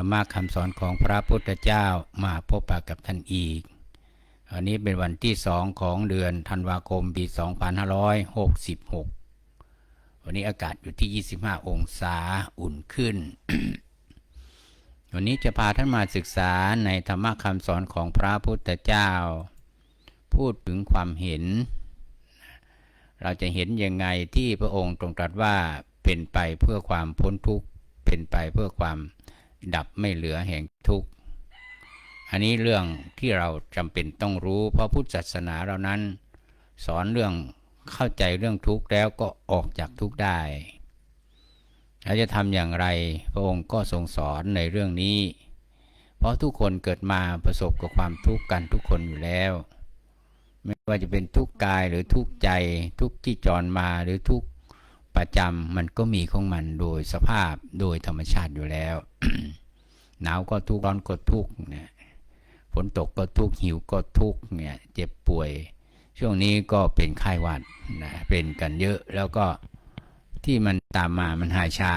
ธรรมะคำสอนของพระพุทธเจ้ามาพบปะกับท่านอีกวันนี้เป็นวันที่สองของเดือนธันวาคมปี 2566 วันนี้อากาศอยู่ที่ 25 องศาอุ่นขึ้น วันนี้จะพาท่านมาศึกษาในธรรมะคำสอนของพระพุทธเจ้า พูดถึงความเห็น เราจะเห็นยังไงที่พระองค์ตรงตรัสว่าเป็นไปเพื่อความพ้นทุกข์ เป็นไปเพื่อความ ดับไม่เหลือแห่งทุกข์อันนี้เรื่องที่เราจำเป็นต้องรู้ เพราะพุทธศาสนาเรานั้น สอนเรื่องเข้าใจเรื่องทุกข์แล้วก็ออกจากทุกข์ได้เราจะทำอย่างไรพระองค์ก็ทรงสอนในเรื่องนี้ เพราะทุกคนเกิดมาประสบกับความทุกข์กันทุกคนอยู่แล้ว ไม่ว่าจะเป็นทุกข์กายหรือทุกข์ใจ ทุกข์ที่จรมาหรือทุกข์ ประจำมันก็มีของมันโดยสภาพโดยธรรมชาติอยู่แล้วหนาวก็ทุกข์ร้อนก็ทุกข์เนี่ยฝนตกก็ทุกข์หิวก็ทุกข์เนี่ยเจ็บป่วย ช่วงนี้ก็เป็นไข้หวัดนะเป็นกันเยอะแล้วก็ที่มันตามมามันหายช้า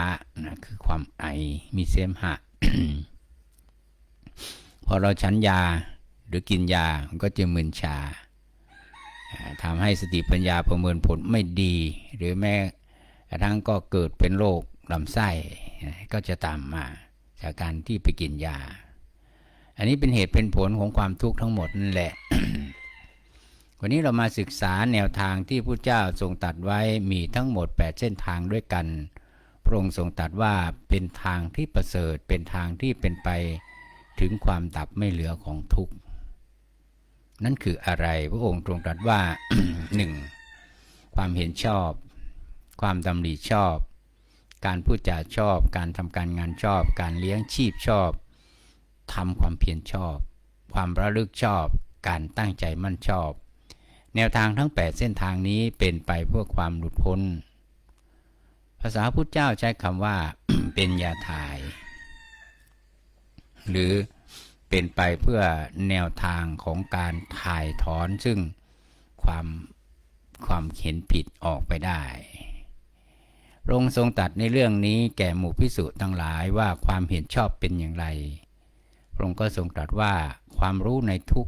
นะคือความไอมีเสมหะพอเราฉันยาหรือกินยามันก็จะมึนชาทำให้สติปัญญาประเมินผลไม่ดี หรือแม้ กระทั่งก็เกิดเป็นโรคลำไส้ก็จะตามมาจากการที่ไปกินยา อันนี้เป็นเหตุเป็นผลของความทุกข์ทั้งหมดนั่นแหละ วันนี้เรามาศึกษาแนวทางที่พระเจ้าทรงตัดไว้มีทั้งหมด 8 เส้นทางด้วยกัน พระองค์ทรงตัดว่าเป็นทางที่ประเสริฐ เป็นทางที่เป็นไปถึงความดับไม่เหลือของทุกข์ นั่นคืออะไร พระองค์ทรงตรัสว่าหนึ่งความเห็นชอบ ความดำริชอบ การพูดจาชอบ การทำการงานชอบ การเลี้ยงชีพชอบทำความเพียรชอบ ความระลึกชอบ การตั้งใจมั่นชอบ แนวทางทั้ง 8 เส้นทางนี้เป็นไปเพื่อความหลุดพ้น ภาษาพุทธเจ้าใช้คำว่า เป็นยาทาย หรือเป็นไปเพื่อแนวทางของการถ่ายถอนซึ่งความความเห็นผิดออกไปได้ พระองค์ทรงตัดในเรื่องนี้แก่หมู่พิสุทั้งหลายว่าความเห็นชอบเป็นอย่างไร พระองค์ก็ทรงตรัสว่าความรู้ในทุก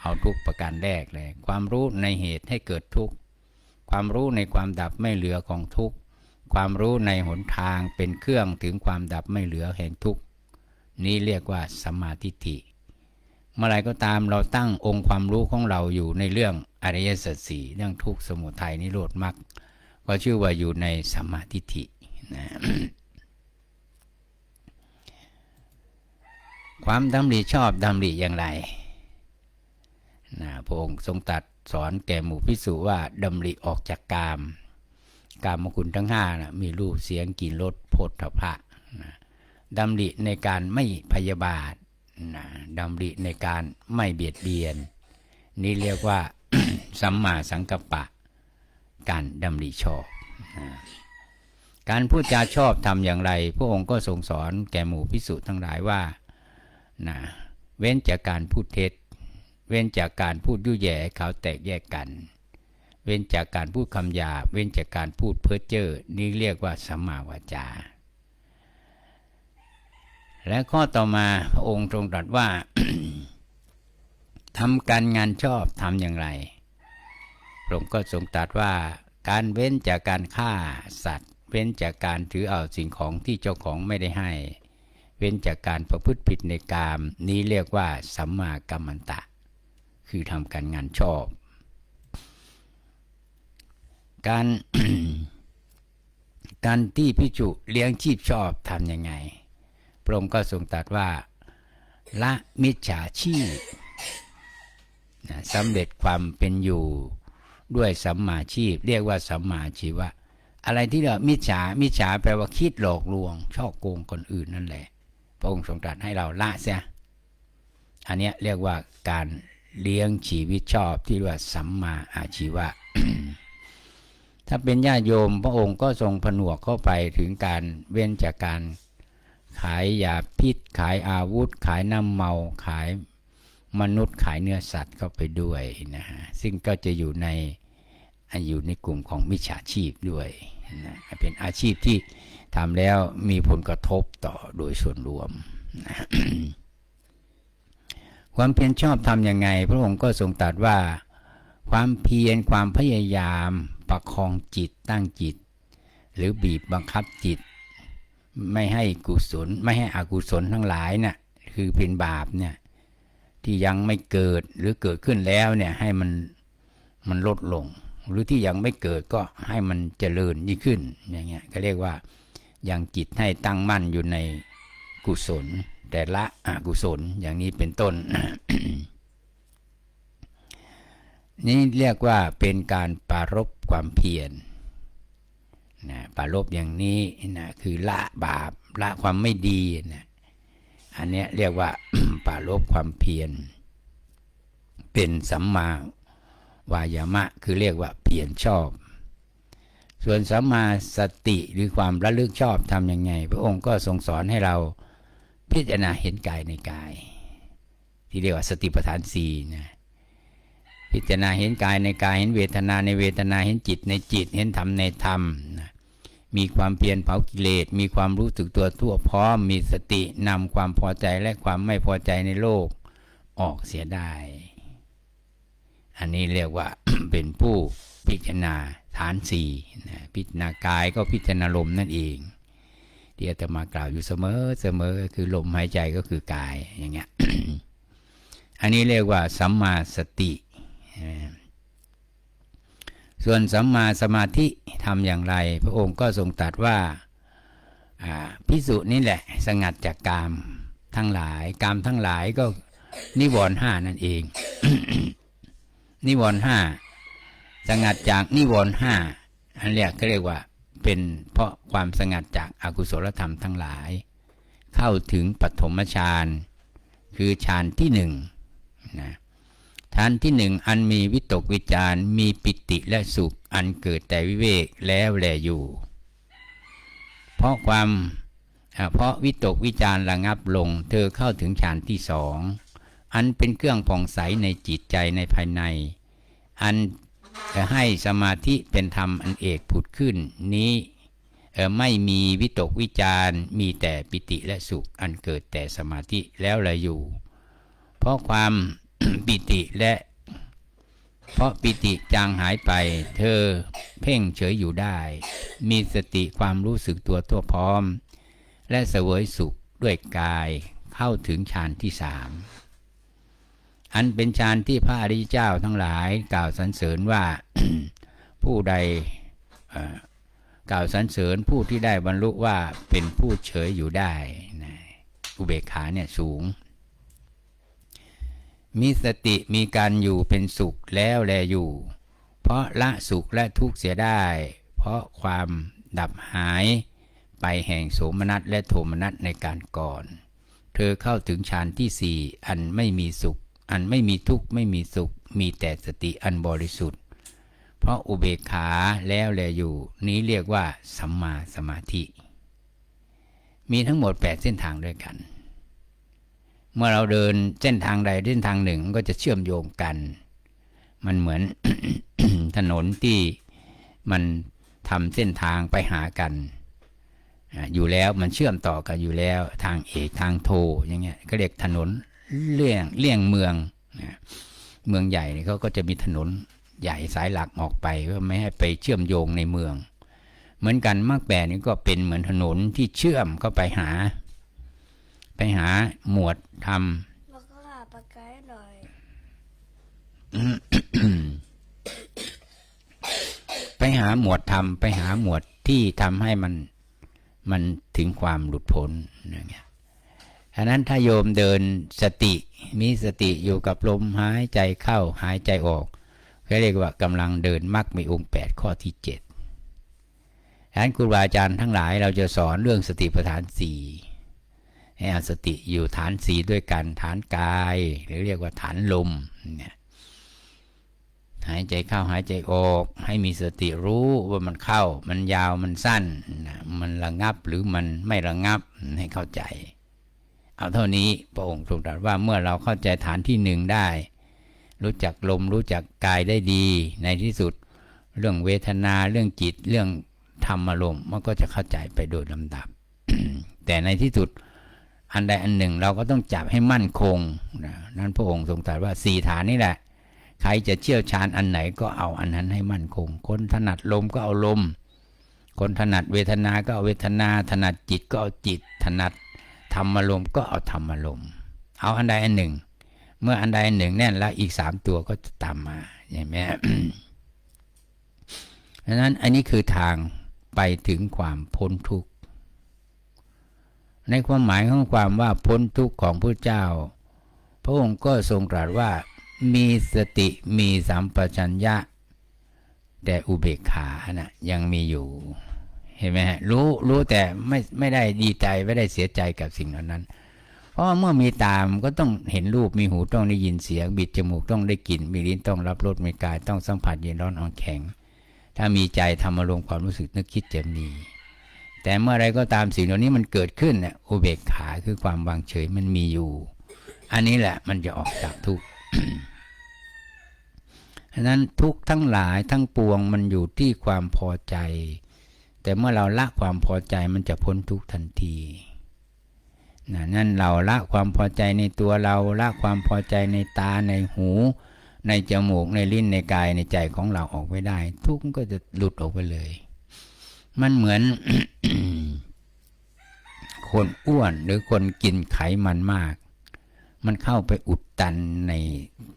เอาทุกประการแรกเลย ความรู้ในเหตุให้เกิดทุกข์ ความรู้ในความดับไม่เหลือของทุกข์ ความรู้ในหนทางเป็นเครื่องถึงความดับไม่เหลือแห่งทุกข์ นี้เรียกว่าสัมมาทิฏฐิ เมื่อไรก็ตามเราตั้งองค์ความรู้ของเราอยู่ในเรื่องอริยสัจสี่เรื่องทุกข์สมุทัยนิโรธมรรค ก็ชื่อว่าอยู่ในสัมมาทิฏฐินะความดำริชอบดำริอย่างไรนะพระองค์ทรงตัดสอนแก่หมู่พิสูว่าดำริออกจากกาม กามคุณทั้งห้านะมีรูปเสียงกลิ่นรสโผฏฐพะนะดำริในการไม่พยาบาทนะดำริในการไม่เบียดเบียน นี่เรียกว่าสัมมาสังกัปปะ การดำริชอบ การพูดจาชอบทำอย่างไร พระองค์ก็ทรงสอนแก่หมู่พิสุทั้งหลายว่านะเว้นจากการพูดเท็จ เว้นจากการพูดยุ่ยแย่เขาแตกแยกกัน เว้นจากการพูดคำหยาบเว้นจากการพูดเพ้อเจ้อนี่เรียกว่าสัมมาวาจา และข้อต่อมาพระองค์ทรงตรัสว่าทำการงานชอบทำอย่างไร พระองค์ก็ทรงตรัสว่าการเว้นจากการฆ่าสัตว์ เว้นจากการถือเอาสิ่งของที่เจ้าของไม่ได้ให้ เว้นจากการประพฤติผิดในกาม นี้เรียกว่าสัมมากัมมันตะ คือทำการงานชอบ การการที่พิจุเลี้ยงชีพชอบทำยังไง พระองค์ก็ทรงตรัสว่าละมิจฉาชีพนะสำเร็จความเป็นอยู่ ด้วยสัมมาชีพ เรียกว่าสัมมาชีวะ อะไรที่เรามิจฉามิจฉาแปลว่าคิดหลอกลวง ช่อโกงคนอื่นนั่นแหละ พระองค์ทรงตรัสให้เราละเสียอันนี้เรียกว่าการเลี้ยงชีวิตชอบที่เรียกว่าสัมมาอาชีวะ ถ้าเป็นญาติโยมพระองค์ก็ทรงผนวกเข้าไปถึงการเว้นจากการขายยาพิษขายอาวุธ ขายน้ำเมาขาย มนุษย์ขายเนื้อสัตว์เข้าไปด้วยนะฮะซึ่งก็จะอยู่ในอยู่ในกลุ่มของมิจฉาชีพด้วยนะเป็นอาชีพที่ทำแล้วมีผลกระทบต่อโดยส่วนรวมนะความเพียรชอบทำยังไง พระองค์ก็ทรงตรัสว่า ความเพียรความพยายามประคองจิตตั้งจิต หรือบีบบังคับจิต ไม่ให้กุศล ไม่ให้อกุศลทั้งหลายน่ะคือเป็นบาปเนี่ย ที่ยังไม่เกิดหรือเกิดขึ้นแล้วเนี่ยให้มันมันลดลง หรือที่ยังไม่เกิดก็ให้มันเจริญยิ่งขึ้นอย่างเงี้ยก็เรียกว่ายังจิตให้ตั้งมั่นอยู่ในกุศล แต่ละอกุศลอย่างนี้เป็นต้น นี่เรียกว่าเป็นการปรารบความเพียรนะปรารบอย่างนี้นะคือละบาปละความไม่ดีนะ อันนี้เรียกว่าปรารบความเพียร เป็นสัมมาวายามะ คือเรียกว่าเพียรชอบ ส่วนสัมมาสติหรือความระลึกชอบทำยังไง พระองค์ก็ทรงสอนให้เราพิจารณาเห็นกายในกาย ที่เรียกว่าสติปัฏฐานสี่นะพิจารณาเห็นกายในกายเห็นเวทนาในเวทนาเห็นจิตในจิตเห็นธรรมในธรรมนะ มีความเพียรเผากิเลส มีความรู้สึกตัวทั่วพร้อม มีสตินำความพอใจและความไม่พอใจในโลกออกเสียได้ อันนี้เรียกว่าเป็นผู้พิจารณาฐานสี่นะพิจารณากายก็พิจารณาลมนั่นเอง ที่อาตมากล่าวอยู่เสมอเสมอคือลมหายใจก็คือกายอย่างเงี้ย อันนี้เรียกว่าสัมมาสติ ส่วนสัมมาสมาธิทำอย่างไร พระองค์ก็ทรงตรัสว่าพิสุนี่แหละ สงัดจากกามทั้งหลาย กามทั้งหลายก็นิวรณ์ห้านั่นเอง นิวรณ์ห้าสงัดจากนิวรณ์ห้าอันเรียกก็เรียกว่าเป็นเพราะความสงัดจากอากุศลธรรมทั้งหลาย เข้าถึงปฐมฌานคือฌานที่หนึ่งนะ ฌานที่หนึ่งอันมีวิตกวิจารมีปิติและสุขอันเกิดแต่วิเวกแล้วแลอยู่ เพราะความเพราะวิตกวิจารระงับลง เธอเข้าถึงฌานที่สองอันเป็นเครื่องผ่องใสในจิตใจในภายใน อันจะให้สมาธิเป็นธรรมอันเอกผุดขึ้น นี้ไม่มีวิตกวิจารมีแต่ปิติและสุขอันเกิดแต่สมาธิแล้วละอยู่ เพราะความ ปิติและ เพราะปิติจางหายไป เธอเพ่งเฉยอยู่ได้ มีสติความรู้สึกตัวทั่วพร้อม และเสวยสุขด้วยกายเข้าถึงฌานที่สามอันเป็นฌานที่พระอริยเจ้าทั้งหลายกล่าวสรรเสริญว่าผู้ใดกล่าวสรรเสริญผู้ที่ได้บรรลุว่าเป็นผู้เฉยอยู่ได้นะอุเบกขาเนี่ยสูง มีสติมีการอยู่เป็นสุขแล้วแลอยู่ เพราะละสุขและทุกข์เสียได้ เพราะความดับหาย ไปแห่งโสมนัสและโทมนัสในการก่อน เธอเข้าถึงฌานที่สี่อันไม่มีสุข อันไม่มีทุกข์ไม่มีสุข มีแต่สติอันบริสุทธิ์ เพราะอุเบกขาแล้วแลอยู่ นี้เรียกว่าสัมมาสมาธิ มีทั้งหมด 8 เส้นทางด้วยกัน เมื่อเราเดินเส้นทางใดเส้นทางหนึ่งก็จะเชื่อมโยงกัน มันเหมือนถนนที่มันทำเส้นทางไปหากัน อยู่แล้วมันเชื่อมต่อกันอยู่แล้วทางเอกทางโทอย่างเงี้ยก็เรียกถนนเลี่ยงเลี่ยงเมืองเมืองใหญ่เขาก็จะมีถนนใหญ่สายหลักออกไปเพื่อไม่ให้ไปเชื่อมโยงในเมือง เหมือนกันมากแปนี่ก็เป็นเหมือนถนนที่เชื่อมเข้าไปหา ไปหาหมวดทำแล้วก็หาปากกาหน่อยไปหาหมวดทำไปหาหมวดที่ทำให้มันมันถึงความหลุดพ้นอย่างเงี้ยฉะนั้นถ้าโยมเดินสติมีสติอยู่กับลมหายใจเข้าหายใจออกเขาเรียกว่ากำลังเดินมรรคมีองค์ 8 ข้อที่7ฉะนั้นครูบาอาจารย์ทั้งหลายเราจะสอนเรื่องสติปัฏฐานสี่ ให้เอาสติอยู่ฐานสีด้วยกันฐานกาย หรือเรียกว่าฐานลมเนี่ยหายใจเข้าหายใจออก ให้มีสติรู้ว่ามันเข้า มันยาวมันสั้น มันระงับหรือมันไม่ระงับให้เข้าใจ เอาเท่านี้พระองค์ทรงตรัสว่าเมื่อเราเข้าใจฐานที่หนึ่งได้ รู้จักลมรู้จักกายได้ดี ในที่สุด เรื่องเวทนาเรื่องจิตเรื่องธรรมอารมณ์มันก็จะเข้าใจไปโดยลำดับ แต่ในที่สุด อันใดอันหนึ่งเราก็ต้องจับให้มั่นคงนะนั้นพระองค์ทรงตรัสว่าสี่ฐานนี่แหละ ใครจะเชี่ยวชาญอันไหนก็เอาอันนั้นให้มั่นคง คนถนัดลมก็เอาลม คนถนัดเวทนา ก็เอาเวทนา ถนัดจิตก็เอาจิต ถนัดธรรมอารมณ์ก็เอาธรรมอารมณ์ เอาอันใดอันหนึ่ง เมื่ออันใดอันหนึ่งแน่นแล้วอีกสามตัวก็จะตามมาใช่ไหมดังนั้นอันนี้คือทางไปถึงความพ้นทุกข์ ในความหมายของความว่าพ้นทุกข์ของพระเจ้า พระองค์ก็ทรงตรัสว่า มีสติมีสัมปชัญญะ แต่อุเบกขานะยังมีอยู่ เห็นไหมฮะรู้รู้แต่ไม่ไม่ได้ดีใจไม่ได้เสียใจกับสิ่งเหล่านั้น เพราะเมื่อมีตามก็ต้องเห็นรูปมีหูต้องได้ยินเสียง บิดจมูกต้องได้กลิ่นมีลิ้นต้องรับรสมีกายต้องสัมผัสเย็นร้อนอ่อนแข็ง ถ้ามีใจทำอารมณ์ความรู้สึกนึกคิดจะมี แต่เมื่อไรก็ตามสิ่งเหล่านี้มันเกิดขึ้นเนี่ยอุเบกขาคือความวางเฉยมันมีอยู่ อันนี้แหละมันจะออกจากทุกข์ฉะนั้นทุกข์ทั้งหลายทั้งปวงมันอยู่ที่ความพอใจ แต่เมื่อเราละความพอใจมันจะพ้นทุกทันทีนะนั่นเราละความพอใจในตัวเราละความพอใจในตาในหู ในจมูกในลิ้นในกายในใจของเราออกไปได้ ทุกข์ก็จะหลุดออกไปเลย มันเหมือนคนอ้วนหรือคนกินไขมันมาก มันเข้าไปอุดตันใน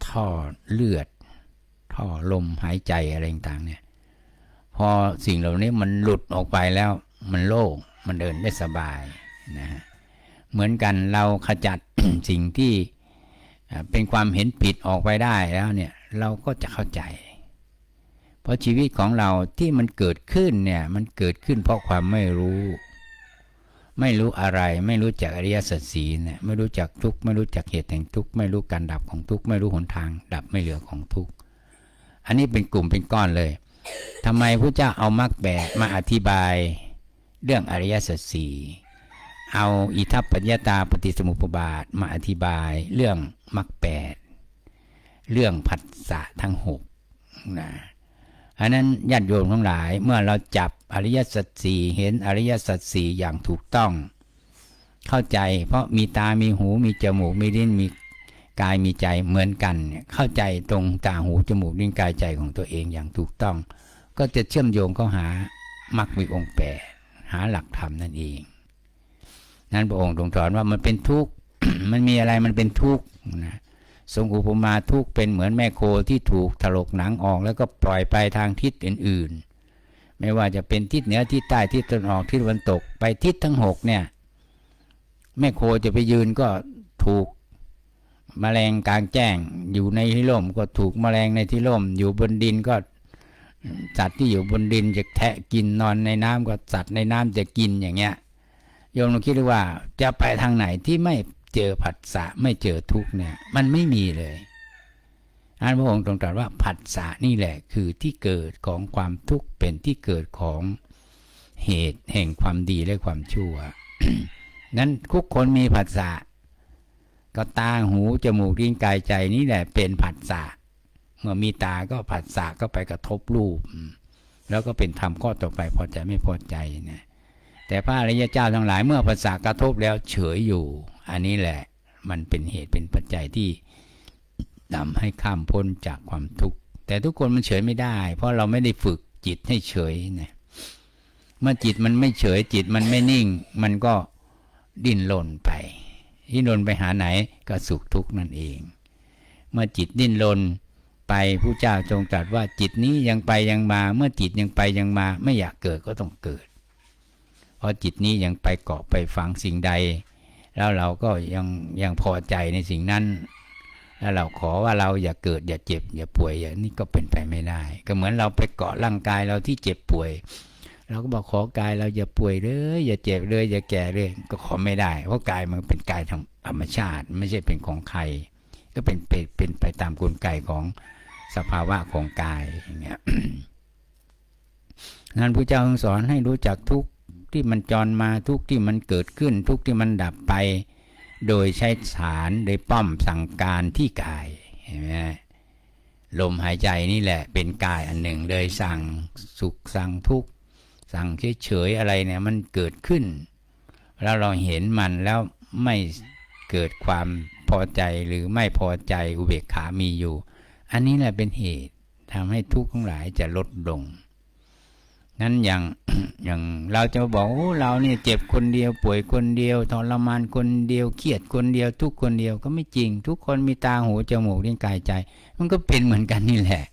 ท่อเลือด ท่อลมหายใจอะไรต่างๆเนี่ย พอสิ่งเหล่านี้มันหลุดออกไปแล้ว มันโล่งมันเดินได้สบายนะฮะเหมือนกันเราขจัดสิ่งที่เป็นความเห็นผิดออกไปได้แล้วเนี่ย เราก็จะเข้าใจ เพราะชีวิตของเราที่มันเกิดขึ้นเนี่ยมันเกิดขึ้นเพราะความไม่รู้ ไม่รู้อะไร ไม่รู้จักอริยสัจสีเนี่ยไม่รู้จักทุกข์ไม่รู้จักเหตุแห่งทุกข์ไม่รู้การดับของทุกข์ไม่รู้หนทาง ดับไม่เหลือของทุกข์อันนี้เป็นกลุ่มเป็นก้อนเลยทำไมพระเจ้าเอามรรคแปดมาอธิบายเรื่องอริยสัจสี่เอาอิทัปปัญญาตาปฏิสมุปบาทมาอธิบายเรื่องมรรคแปดเรื่องผัสสะทั้งหกนะ อันนั้นญาติโยมทั้งหลาย เมื่อเราจับอริยสัจสี่เห็นอริยสัจสี่อย่างถูกต้อง เข้าใจ เพราะมีตา มีหู มีจมูก มีลิ้น มีกายมีใจเหมือนกันเนี่ยเข้าใจตรงตาหูจมูกลิ้นกายใจของตัวเองอย่างถูกต้อง ก็จะเชื่อมโยงเข้าหามรรคมีองค์แปดหาหลักธรรมนั่นเอง นั้นพระองค์ทรงสอนว่ามันเป็นทุกข์ มันมีอะไรมันเป็นทุกข์นะ ทรงอุปมาทุกเป็นเหมือนแม่โคที่ถูกถลกหนังออก แล้วก็ปล่อยไปทางทิศอื่นๆ ไม่ว่าจะเป็นทิศเหนือทิศใต้ทิศตะวันออกทิศตะวันตกไปทิศทั้งหกเนี่ยแม่โคจะไปยืนก็ถูกแมลงกลางแจ้ง อยู่ในที่ร่มก็ถูกแมลงในที่ร่ม อยู่บนดินก็สัตว์ที่อยู่บนดินจะแทะกินนอนในน้ำก็สัตว์ในน้ำจะกินอย่างเงี้ยโยมลองคิดดูว่าจะไปทางไหนที่ไม่ เจอผัสสะไม่เจอทุกเนี่ย มันไม่มีเลยอันพระองค์ตรงตรัสว่าผัสสะนี่แหละคือที่เกิดของความทุกข์เป็นที่เกิดของเหตุแห่งความดีและความชั่ว นั้นทุกคนมีผัสสะก็ตาหูจมูกลิ้นกายใจนี่แหละเป็นผัสสะเมื่อมีตาก็ผัสสะก็ไปกระทบรูป แล้วก็เป็นธรรมข้อต่อไปพอใจไม่พอใจนะแต่พระอริยเจ้าทั้งหลายเมื่อผัสสะกระทบแล้วเฉยอยู่ อันนี้แหละมันเป็นเหตุเป็นปัจจัยที่นำให้ข้ามพ้นจากความทุกข์ แต่ทุกคนมันเฉยไม่ได้ เพราะเราไม่ได้ฝึกจิตให้เฉยนะเมื่อจิตมันไม่เฉยจิตมันไม่นิ่ง มันก็ดิ้นรนไป ดิ้นรนไปหาไหนก็สุขทุกข์นั่นเอง เมื่อจิตดิ้นรนไปผู้เจ้าทรงตรัสว่าจิตนี้ยังไปยังมา เมื่อจิตยังไปยังมา ไม่อยากเกิดก็ต้องเกิด เพราะจิตนี้ยังไปเกาะไปฝังสิ่งใด แล้วเราก็ยังยังพอใจในสิ่งนั้น แล้วเราขอว่าเราอย่าเกิดอย่าเจ็บ อย่าป่วยอย่างนี้ก็เป็นไปไม่ได้ ก็เหมือนเราไปเกาะร่างกายเราที่เจ็บป่วย เราก็บอกขอกายเราอย่าป่วยเลยอย่าเจ็บเลยอย่าแก่เลยก็ขอไม่ได้ เพราะกายมันเป็นกายธรรมชาติ ไม่ใช่เป็นของใคร ก็เป็นเป็นไปตามกลไกของสภาวะของกายอย่างเงี้ยนั้นพระเจ้าสอนให้รู้จักทุก ที่มันจรมาทุกที่มันเกิดขึ้น ทุกที่มันดับไป โดยใช้ฐานโดยป้อมสั่งการที่กายเห็นไหมลมหายใจนี่แหละเป็นกายอันหนึ่งเลยสั่งสุขสั่งทุกข์สั่งเฉยๆอะไรเนี่ยมันเกิดขึ้น แล้วเราเห็นมันแล้วไม่เกิดความพอใจหรือไม่พอใจอุเบกขามีอยู่ อันนี้แหละเป็นเหตุทำให้ทุกข์ทั้งหลายจะลดลง นั้นอย่างอย่างเราจะบอกโอ้เราเนี่ยเจ็บคนเดียวป่วยคนเดียวทรมานคนเดียวเครียดคนเดียว ทุกคนเดียวก็ไม่จริง ทุกคนมีตาหูจมูกลิ้นกายใจ มันก็เป็นเหมือนกันนี่แหละ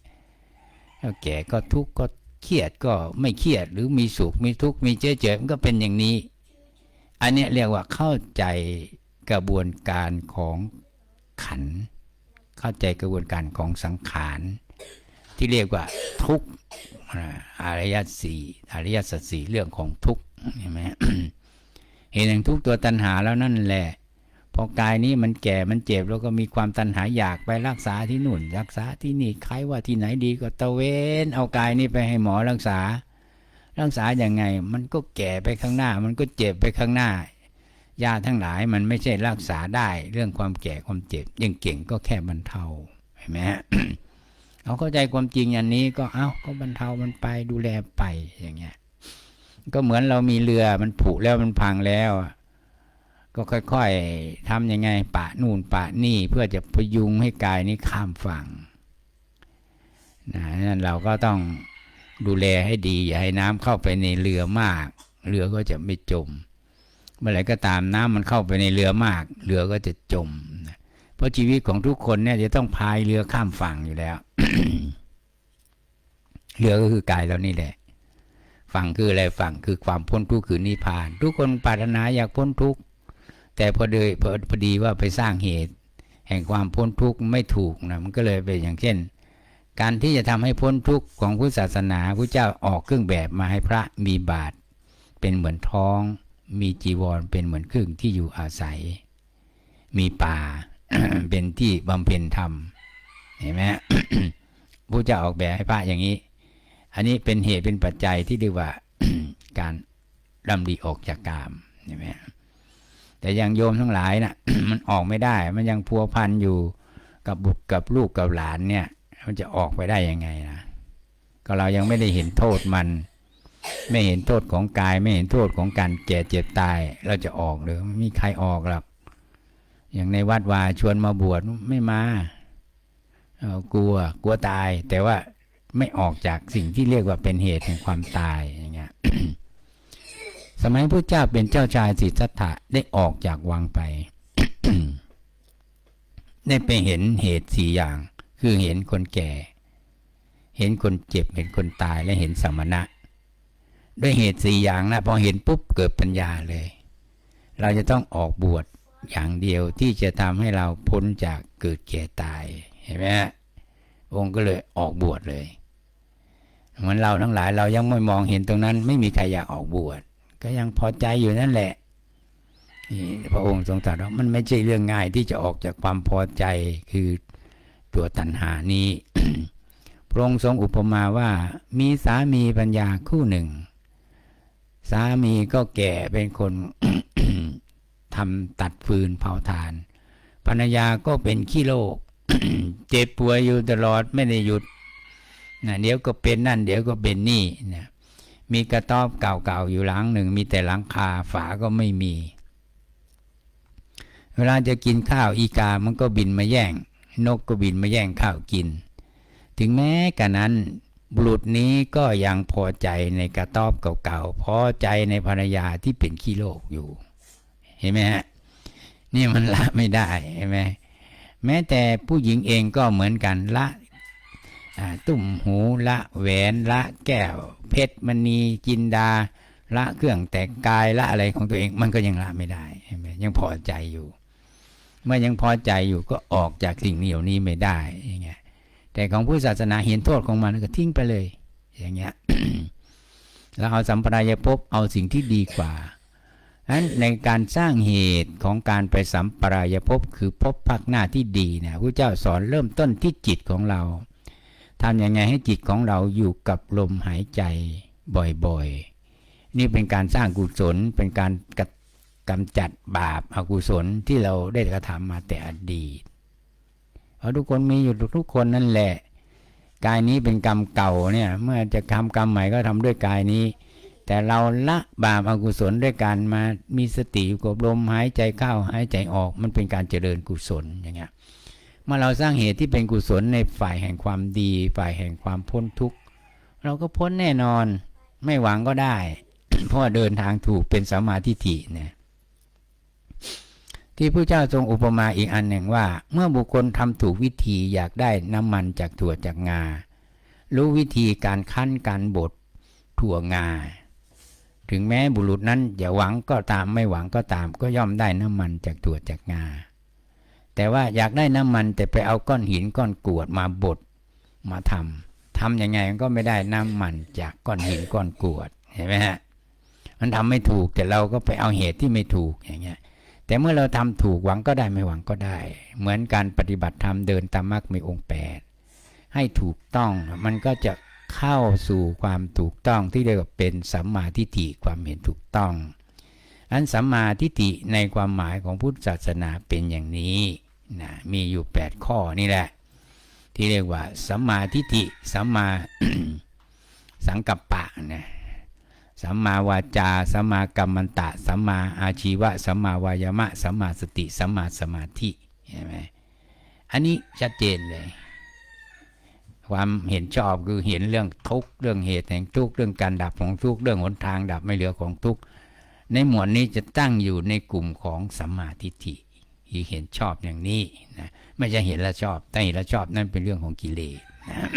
แล้วแก่ก็ทุกข์ก็เครียดก็ไม่เครียดหรือมีสุขมีทุกข์มีเจ๊เจมันก็เป็นอย่างนี้ อันนี้เรียกว่าเข้าใจกระบวนการของขัน เข้าใจกระบวนการของสังขาร ที่เรียกว่าทุกข์ อาริยสี่อริยสัจสี่เรื่องของทุกข์เห็นไหมเห็นอย่างทุกตัวตัณหาแล้วนั่นแหละ พอกายนี้มันแก่มันเจ็บแล้วก็มีความตัณหาอยากไปรักษาที่นู่น รักษาที่นี่ใครว่าที่ไหนดีก็ตะเวนเอากายนี้ไปให้หมอรักษา รักษาอย่างไง มันก็แก่ไปข้างหน้า มันก็เจ็บไปข้างหน้ายาทั้งหลายมันไม่ใช่รักษาได้ เรื่องความแก่ความเจ็บยังเก่งก็แค่บรรเทาเห็นไหมฮะ เอาเข้าใจความจริงอย่างนี้ก็เอาก็บรรเทามันไปดูแลไปอย่างเงี้ย ก็เหมือนเรามีเรือมันผุแล้วมันพังแล้ว ก็ค่อยๆทำยังไง ปะนู่นปะนี่เพื่อจะพยุงให้กายนี้ข้ามฝั่งนะนั้นเราก็ต้องดูแลให้ดี อย่าให้น้ำเข้าไปในเรือมาก เรือก็จะไม่จม เมื่อไหร่ก็ตามน้ำมันเข้าไปในเรือมาก เรือก็จะจม เพราะชีวิตของทุกคนเนี่ยจะต้องพายเรือข้ามฝั่งอยู่แล้ว เรือก็คือกายเรานี่แหละฝั่งคืออะไรฝั่งคือความพ้นทุกข์คือนิพพาน ทุกคนปรารถนาอยากพ้นทุกข์แต่พอดีพอพอดีว่าไปสร้างเหตุ แห่งความพ้นทุกข์ไม่ถูกนะมันก็เลยเป็นอย่างเช่น การที่จะทำให้พ้นทุกข์ของพุทธศาสนาพระเจ้าออกเครื่องแบบมาให้พระมีบาตรเป็นเหมือนท้อง มีจีวรเป็นเหมือนเครื่องที่อยู่อาศัย มีป่าเป็นที่บำเพ็ญธรรมเห็นไหม พระเจ้าออกแบบให้พระอย่างนี้ อันนี้เป็นเหตุเป็นปัจจัยที่เรียกว่าการดำดีออกจากกามเห็นไหมแต่ยังโยมทั้งหลายนะมันออกไม่ได้ มันยังพัวพันอยู่กับบุตรกับลูกกับหลานเนี่ย มันจะออกไปได้ยังไงนะก็เรายังไม่ได้เห็นโทษมัน ไม่เห็นโทษของกาย ไม่เห็นโทษของการแก่เจ็บตาย เราจะออกหรือไม่มีใครออกหรอกอย่างในวัดวาชวนมาบวชไม่มา กลัวกลัวตาย แต่ว่าไม่ออกจากสิ่งที่เรียกว่าเป็นเหตุแห่งความตายอย่างเงี้ยสมัยพระเจ้าเป็นเจ้าชายสิทธัตถะได้ออกจากวังไป ได้ไปเห็นเหตุสี่อย่าง คือเห็นคนแก่ เห็นคนเจ็บเห็นคนตายและเห็นสมณะ ด้วยเหตุสี่อย่างนะพอเห็นปุ๊บเกิดปัญญาเลย เราจะต้องออกบวชอย่างเดียวที่จะทำให้เราพ้นจากเกิดแก่ตาย เห็นไหมฮะองค์ก็เลยออกบวชเลยเหมือนเราทั้งหลายเรายังไม่มองเห็นตรงนั้น ไม่มีใครอยากออกบวชก็ยังพอใจอยู่นั่นแหละนี่พระองค์ทรงตรัสว่ามันไม่ใช่เรื่องง่ายที่จะออกจากความพอใจคือตัวตัณหานี้พระองค์ทรงอุปมาว่ามีสามีปัญญาคู่หนึ่ง สามีก็แก่เป็นคนทำตัดฟืนเผาถ่านภรรยาก็เป็นขี้โรค เจ็บป่วยอยู่ตลอดไม่ได้หยุดนะเดี๋ยวก็เป็นนั่น เดี๋ยวก็เป็นนี่นะมีกระต๊อบเก่าๆอยู่หลังหนึ่ง มีแต่หลังคาฝาก็ไม่มี เวลาจะกินข้าวอีกามันก็บินมาแย่ง นกก็บินมาแย่งข้าวกิน ถึงแม้กะนั้นบุรุษนี้ก็ยังพอใจในกระต๊อบเก่าๆพอใจในภรรยาที่เป็นขี้โรคอยู่ เห็นไหมฮะนี่มันละไม่ได้เห็นไหม แม้แต่ผู้หญิงเองก็เหมือนกันละตุ่มหูละแหวนละแก้ว เพชรมณีจินดา ละเครื่องแต่งกายละอะไรของตัวเองมันก็ยังละไม่ได้เห็นไหมยังพอใจอยู่ เมื่อยังพอใจอยู่ก็ออกจากสิ่งเหล่านี้ไม่ได้อย่างเงี้ยแต่ของผู้ศาสนาเห็นโทษของมันก็ทิ้งไปเลย อย่างเงี้ยแล้วเอาสัมปรายภพเอาสิ่งที่ดีกว่า นั้นในการสร้างเหตุของการไปสัมปรายภพคือภพภาคหน้าที่ดีนะพระเจ้าสอนเริ่มต้นที่จิตของเราทำยังไงให้จิตของเราอยู่กับลมหายใจบ่อยๆ นี่เป็นการสร้างกุศลเป็นการกกำจัดบาปอากุศลที่เราได้กระทำมาแต่อดีตเพราะทุกคนมีอยู่ทุกคนนั่นแหละ กายนี้เป็นกรรมเก่าเนี่ยเมื่อจะทำกรรมใหม่ก็ทำด้วยกายนี้ แต่เราละบาปอกุศลด้วยการมามีสติกับลมหายใจเข้าหายใจออกมันเป็นการเจริญกุศลอย่างเงี้ยเมื่อเราสร้างเหตุที่เป็นกุศลในฝ่ายแห่งความดี ฝ่ายแห่งความพ้นทุกข์เราก็พ้นแน่นอนไม่หวังก็ได้ เพราะเดินทางถูกเป็นสัมมาทิฏฐิเนี่ยที่พระเจ้าทรงอุปมาอีกอันหนึ่งว่า เมื่อบุคคลทำถูกวิธีอยากได้น้ำมันจากถั่วจากงา รู้วิธีการคั้นการบดถั่วงา ถึงแม้บุรุษนั้นอย่าหวังก็ตามไม่หวังก็ตาม ก็ย่อมได้น้ำมันจากถั่วจากงา แต่ว่าอยากได้น้ำมันแต่ไปเอาก้อนหินก้อนกรวดมาบดมาทำทำยังไงมันก็ไม่ได้น้ำมันจากก้อนหินก้อนกรวดเห็นไหมฮะมันทำไม่ถูกแต่เราก็ไปเอาเหตุที่ไม่ถูกอย่างเงี้ยแต่เมื่อเราทำถูกหวังก็ได้ไม่หวังก็ได้ เหมือนการปฏิบัติธรรมเดินตามมรรคมีองค์แปดให้ถูกต้องมันก็จะ เข้าสู่ความถูกต้องที่เรียกว่าเป็นสัมมาทิฏฐิความเห็นถูกต้อง อันสัมมาทิฏฐิในความหมายของพุทธศาสนาเป็นอย่างนี้นะมีอยู่ 8 ข้อนี่แหละ ที่เรียกว่าสัมมาทิฏฐิสัมมาสังกัปปะนะสัมมาวาจา สัมมากัมมันตะ สัมมาอาชีวะ สัมมาวายามะ สัมมาสติ สัมมาสมาธิ เห็นไหมอันนี้ชัดเจนเลย ความเห็นชอบคือเห็นเรื่องทุกข์เรื่องเหตุแห่งทุกข์เรื่องการดับของทุกข์เรื่องหนทางดับไม่เหลือของทุกข์ในหมวดนี้จะตั้งอยู่ในกลุ่มของสัมมาทิฏฐิที่เห็นชอบอย่างนี้นะไม่ใช่เห็นแล้วชอบ แต่เห็นแล้วชอบนั่นเป็นเรื่องของกิเลสนะ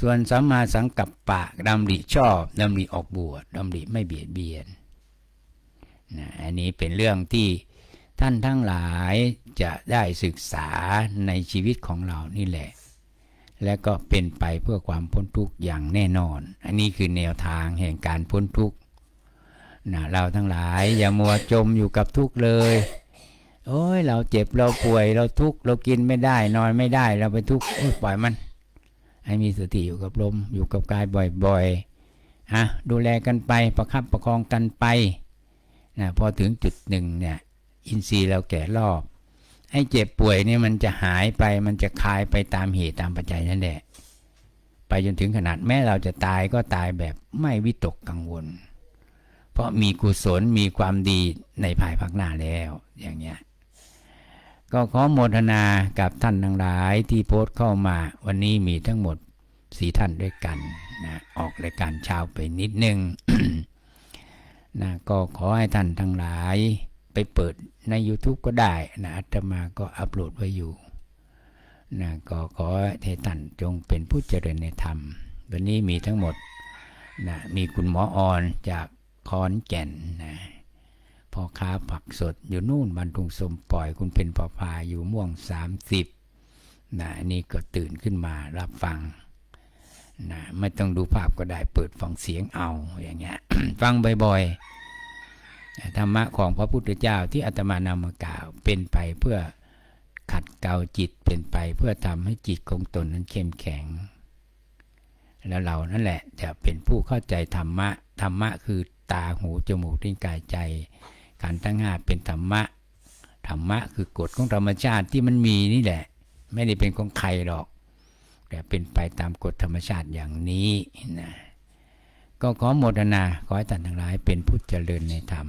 ส่วนสัมมาสังกัปปะดำริชอบดำริออกบวชดำริไม่เบียดเบียนนะอันนี้เป็นเรื่องที่ ท่านทั้งหลายจะได้ศึกษาในชีวิตของเรานี่แหละ และก็เป็นไปเพื่อความพ้นทุกข์อย่างแน่นอน อันนี้คือแนวทางแห่งการพ้นทุกข์นะเราทั้งหลายอย่ามัวจมอยู่กับทุกข์เลย โอ้ยเราเจ็บเราป่วยเราทุกข์เรากินไม่ได้ นอนไม่ได้เราไปทุกข์ปล่อยมัน ให้มีสติอยู่กับลมอยู่กับกายบ่อยๆอะดูแลกันไปประคับประคองกันไปนะพอถึงจุดหนึ่งเนี่ย อินทรีย์เราแก่รอบให้เจ็บป่วยเนี่ยมันจะหายไปมันจะคลายไปตามเหตุตามปัจจัยนั่นแหละ ไปจนถึงขนาดแม้เราจะตายก็ตายแบบไม่วิตกกังวล เพราะมีกุศลมีความดีในภายภาคหน้าแล้ว อย่างเงี้ยก็ขอโมทนากับท่านทั้งหลายที่โพสต์เข้ามา วันนี้มีทั้งหมดสีท่านด้วยกันนะออกรายการเช้าไปนิดนึงนะก็ขอให้ท่านทั้งหลาย ไปเปิดใน YouTube ก็ได้นะอาตมาก็อัปโหลดไว้อยู่นะก็ขอให้ท่านจงเป็นผู้เจริญในธรรม วันนี้มีทั้งหมดนะมีคุณหมอออนจากคอนแก่นนะพ่อค้าผักสดอยู่นู่นบันทุงสมปล่อยคุณเป็นประพาอยู่ม่วง 30นะอันนี่ก็ตื่นขึ้นมารับฟังนะไม่ต้องดูภาพก็ได้เปิดฟังเสียงเอาอย่างเงี้ยฟังบ่อยๆ ธรรมะของพระพุทธเจ้าที่อาตมานำมากล่าวเป็นไปเพื่อขัดเกลาจิตเป็นไปเพื่อทำให้จิตของตนนั้นเข้มแข็ง แล้วเรานั่นแหละจะเป็นผู้เข้าใจธรรมะธรรมะคือตาหูจมูกลิ้นกายใจขันธ์ทั้งห้าเป็นธรรมะธรรมะคือกฎของธรรมชาติที่มันมีนี่แหละ ไม่ได้เป็นของใครหรอก แต่เป็นไปตามกฎธรรมชาติอย่างนี้นะ ก็ขอโมทนาขอให้ท่านทั้งหลายเป็นผู้เจริญในธรรม